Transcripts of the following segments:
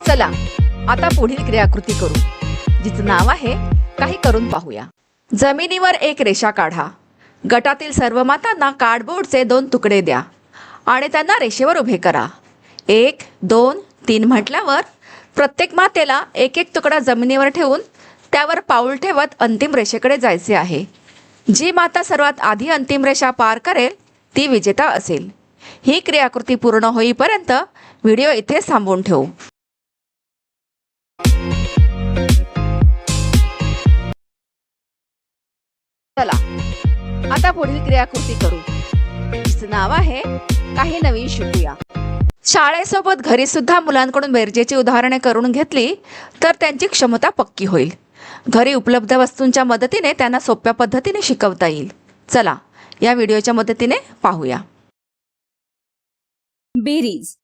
चला आता पुढील क्रियाकृती करू जिचं नाव आहे काही करून पाहूया. जमिनीवर एक रेषा काढा. गटातील सर्व मातांना कार्डबोर्डचे दोन तुकडे द्या आणि त्यांना रेषेवर उभे करा. एक दोन तीन म्हटल्यावर प्रत्येक मातेला एक एक तुकडा जमिनीवर ठेवून त्यावर पाऊल ठेवत अंतिम रेषेकडे जायचे आहे. जी माता सर्वात आधी अंतिम रेषा पार करेल ती विजेता असेल. ही क्रियाकृती पूर्ण होईपर्यंत व्हिडिओ इथे थांबवून ठेवू. चला. आता पुढील क्रियाकृती करू. तिचं नाव आहे काही नवीन शिकूया. शाळेसोबत घरी सुद्धा मुलांकडून बेरजेची उदाहरणे करून घेतली तर त्यांची क्षमता पक्की होईल. घरी उपलब्ध वस्तूंच्या मदतीने त्यांना सोप्या पद्धतीने शिकवता येईल. चला या व्हिडिओच्या मदतीने पाहूया. बेरीज.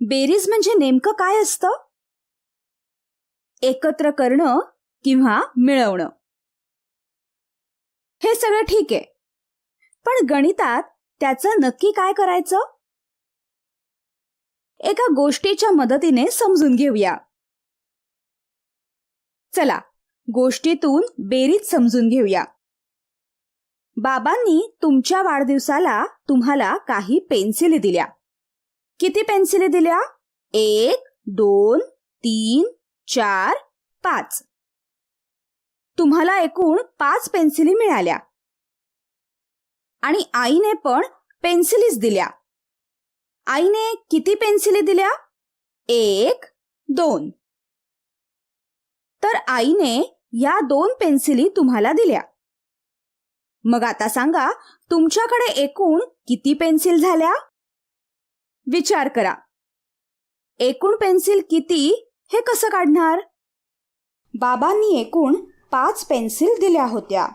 बेरीज म्हणजे नेमकं काय असतं? एकत्र करणं किंवा मिळवणं. सगळं ठीक आहे. पण गणितात त्याचं नक्की काय करायचं? एका गोष्टीच्या मदतीने समजून घेऊया. चला गोष्टीतून बेरीज समजून घेऊया. बाबांनी तुमच्या वाढदिवसाला तुम्हाला काही पेन्सिली दिल्या. किती पेन्सिली दिल्या? एक दोन तीन चार पाच. तुम्हाला एकूण पाच पेन्सिली मिळाल्या. आणि आईने पण पेन्सिलीच दिल्या. आईने किती पेन्सिली दिल्या? एक दोन. तर आईने या दोन पेन्सिली तुम्हाला दिल्या. मग आता सांगा तुमच्याकडे एकूण किती पेन्सिल झाल्या? विचार करा. एकूण पेन्सिल किती हे कसं काढणार? बाबांनी एकूण पाच पेन्सिल दिल्या होत्या.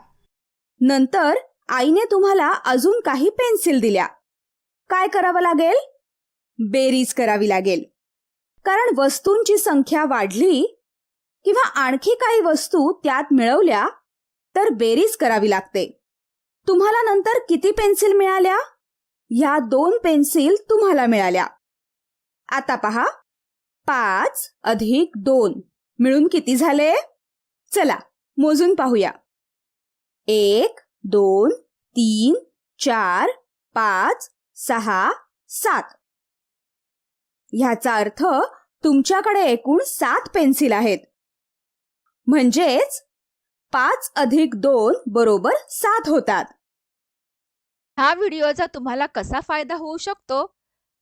नंतर आईने तुम्हाला अजून काही पेन्सिल दिल्या. काय करावं लागेल? बेरीज करावी लागेल. कारण वस्तूंची संख्या वाढली किंवा आणखी काही वस्तू त्यात मिळवल्या तर बेरीज करावी लागते. तुम्हाला नंतर किती पेन्सिल मिळाल्या? ह्या दोन पेन्सिल तुम्हाला मिळाल्या. आता पहा. पाच अधिक दोन. मिळून किती झाले? चला. मोजून पाहूया. एक दोन तीन चार पाच सहा सात. ह्याचा अर्थ तुमच्याकडे एकूण सात पेन्सिल आहेत. म्हणजेच पाच अधिक दोन बरोबर सात होतात. हा व्हिडिओचा तुम्हाला कसा फायदा होऊ शकतो?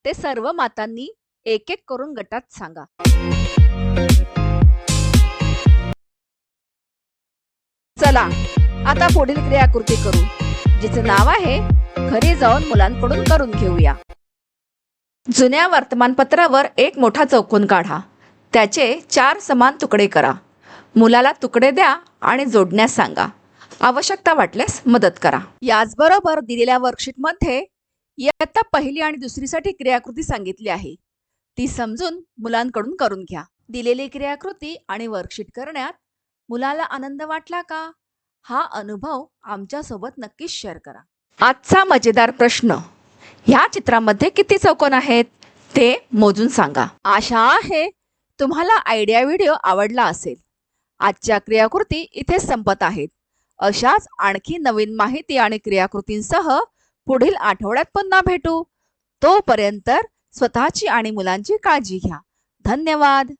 ते सर्व मातांनी एक एक करून गटात सांगा. चला आता पुढील क्रियाकृती करू जिचं नाव आहे घरी जाऊन मुलांकडून करून घेऊया. जुन्या वर्तमानपत्रावर एक मोठा चौकोन काढा. त्याचे चार समान तुकडे करा. मुलाला तुकडे द्या आणि जोडण्यास सांगा. आवश्यकता वाटल्यास मदत करा. याचबरोबर दिलेल्या वर्कशीटमध्ये इयत्ता पहिली आणि दुसरीसाठी क्रियाकृती सांगितली आहे. ती समजून मुलांकडून करून घ्या. दिलेली क्रियाकृती आणि वर्कशीट करण्यात मुलाला आनंद वाटला का? हा अनुभव आमच्यासोबत नक्कीच शेअर करा. आजचा मजेदार प्रश्न. ह्या चित्रामध्ये किती चौकोन आहेत? ते मोजून सांगा. आशा आहे तुम्हाला आयडिया व्हिडिओ आवडला असेल. आजच्या क्रियाकृती इथे संपत आहेत. अशाच आणखी नवीन माहिती आणि क्रियाकृतींसह पुढील आठवड्यात पुन्हा भेटू. तोपर्यंत स्वतःची आणि मुलांची काळजी घ्या. धन्यवाद.